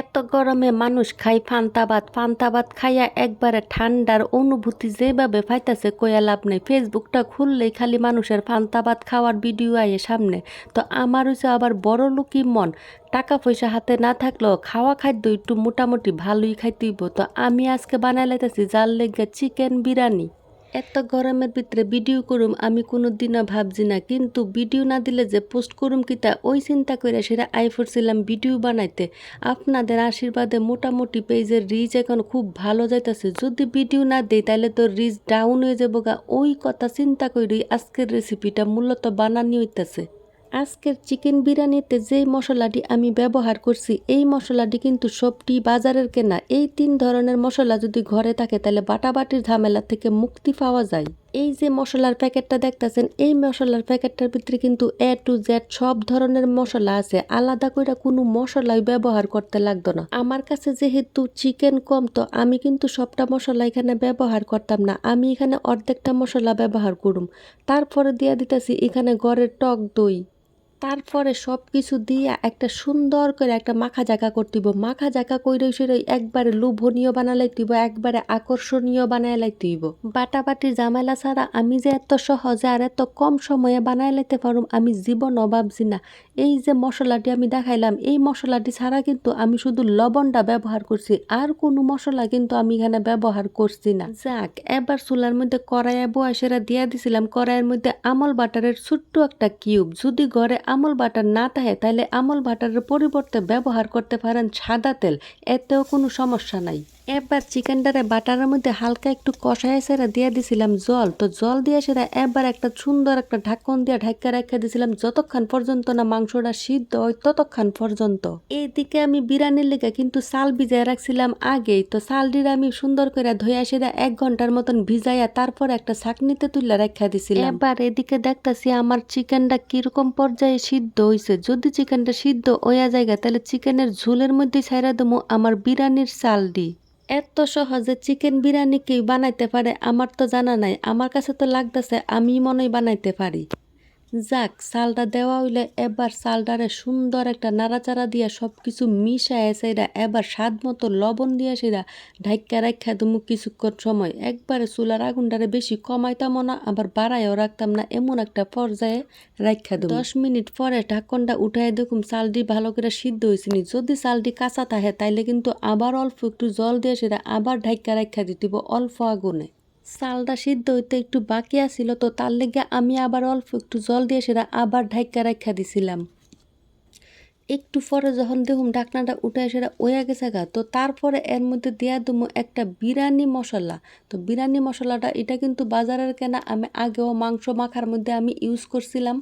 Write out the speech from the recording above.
এত গরমে মানুষ খাই ফান্তাবাদ ফান্তাবাদ খাইয়া একবারে ঠান্ডার অনুভূতি যেভাবে পাইতাছে কয়া লাভ নেই। ফেসবুকটা খুললেই খালি মানুষের ফান্তাবাদ খাওয়ার ভিডিও আয়ে সামনে। তো আমার হচ্ছে আবার বড় লুকি মন। টাকা পয়সা হাতে না থাকলেও খাওয়া খাদ্য একটু মোটামুটি ভালোই খাইতেইব। তো আমি আজকে বানাই লাইতেছি যার লেগে চিকেন বিরিয়ানি। এত গরমের ভিতরে ভিডিও করুম, আমি কোনো দিনও ভাবছি না। কিন্তু ভিডিও না দিলে যে পোস্ট করুম কি তা, ওই চিন্তা করে সেটা আই করছিলাম ভিডিও বানাইতে। আপনাদের আশীর্বাদে মোটামুটি পেজের রিচ এখন খুব ভালো যাইতেছে। যদি ভিডিও না দেই তাহলে তো রিচ ডাউন হয়ে যাব গা ওই কথা চিন্তা করি আজকের রেসিপিটা মূলত বানানি হইতেছে। আজকের চিকেন বিরিয়ানিতে যেই মশলাটি আমি ব্যবহার করছি, এই মশলাটি কিন্তু সবটি বাজারের কেনা। এই তিন ধরনের মশলা যদি ঘরে থাকে, তাহলে বাটাবাটির ঝামেলা থেকে মুক্তি পাওয়া যায়। এই যে মশলার প্যাকেটটা দেখতেছেন, এই মশলার প্যাকেটটার ভিতরে কিন্তু এ টু জেড সব ধরনের মশলা আছে। আলাদা করে কোনো মশলাই ব্যবহার করতে লাগতো না। আমার কাছে যেহেতু চিকেন কম, তো আমি কিন্তু সবটা মশলা এখানে ব্যবহার করতাম না। আমি এখানে অর্ধেকটা মশলা ব্যবহার করুম। তারপরে দিয়ে দিতেছি এখানে ঘরের টক দই। তারপরে সব কিছু দিয়া একটা সুন্দর করে একটা মাখা জাকা করতিব মাখা জাকা কইরে সেরে একবারে লোভনীয় বানালাই তুইব একবারে আকর্ষণীয় বানাই লাইতেইব বাটাবাটির জামেলা ছাড়া আমি যে এত সহজে আর এত কম সময়ে বানাই লাইতে পারুম, আমি জীবন ভাবছি না এই যে মশলাটি আমি দেখাইলাম, এই মশলাটি ছাড়া কিন্তু আমি শুধু লবণটা ব্যবহার করছি, আর কোনো মশলা কিন্তু আমি এখানে ব্যবহার করছি না। যাক, এবার চুলার মধ্যে কড়াইয়া বয়া সেরা দিয়া দিছিলাম। কড়াইয়ের মধ্যে আমল বাটারের ছোট্ট একটা কিউব। যদি ঘরে আমল বাটার না থাকে তাহলে আমল বাটারের পরিবর্তে ব্যবহার করতে পারেন সাদা তেল। এতেও কোনো সমস্যা নাই। এবার চিকেনটারে বাটারের মধ্যে হালকা একটু কষায় সেরা দিয়ে দিছিলাম জল। তো জল দিয়ে সেরা এবার একটা সুন্দর একটা ঢাকন দিয়ে ঢাকা রেখে দিছিলাম যতক্ষণ পর্যন্ত না মাংসটা সিদ্ধ হয় ততক্ষণ পর্যন্ত। এইদিকে আমি বিরিয়ানির লেগে কিন্তু চাল ভিজায় রাখছিলাম আগেই। তো চালটির আমি সুন্দর করে ধুয়ে সেরা এক ঘণ্টার মতন ভিজাইয়া তারপর একটা ছাকনিতে তুলে রেখা দিছিলাম। এবার এদিকে দেখতাছি আমার চিকেনটা কীরকম পর্যায়ে সিদ্ধ হয়েছে যদি চিকেনটা সিদ্ধ হইয়া জায়গা তাহলে চিকেনের ঝোলের মধ্যে ছাইরা দেবো আমার বিরিয়ানির চালটি। এত সহজে চিকেন বিরিয়ানি কি বানাইতে পারে, আমার তো জানা নাই। আমার কাছে তো লাগতেছে আমি মনে বানাইতে পারি। যাক, চালটা দেওয়া হইলে এবার চালটারে সুন্দর একটা নাড়াচাড়া দিয়া সব কিছু মিশায় সেটা এবার স্বাদ মতো লবণ দিয়া সেটা ঢাইকা রাখা দুমু কিছুক্ষণ সময়। একবারে চুলার আগুনটারে বেশি কমাইতাম না, আবার বাড়াইও রাখতাম না, এমন একটা পর্যায়ে রাখা দেবো। দশ মিনিট পরে ঢাকনটা উঠাই দেখুন চালটি ভালো করে সিদ্ধ হয়েছে নি যদি চালটি কাঁচা থাকে, তাইলে কিন্তু আবার অল্প একটু জল দিয়ে সেটা আবার ঢাইকা রাখা দিতে অল্প আগুনে। চালটা সিদ্ধ হইতে একটু বাকি আসিল তো তার লেগে আমি আবার অল্প একটু জল দিয়ে সেটা আবার ঢাইকা রাখা দিছিলাম। একটু পরে যখন দেখুন ঢাকনাটা উঠে সেটা ওয়া গেছে গা, তো তারপরে এর মধ্যে দেয়া দেবো একটা বিরিয়ানি মশলা। তো বিরিয়ানি মশলাটা এটা কিন্তু বাজারের কেনা, আমি আগেও মাংস মাখার মধ্যে আমি ইউজ করছিলাম।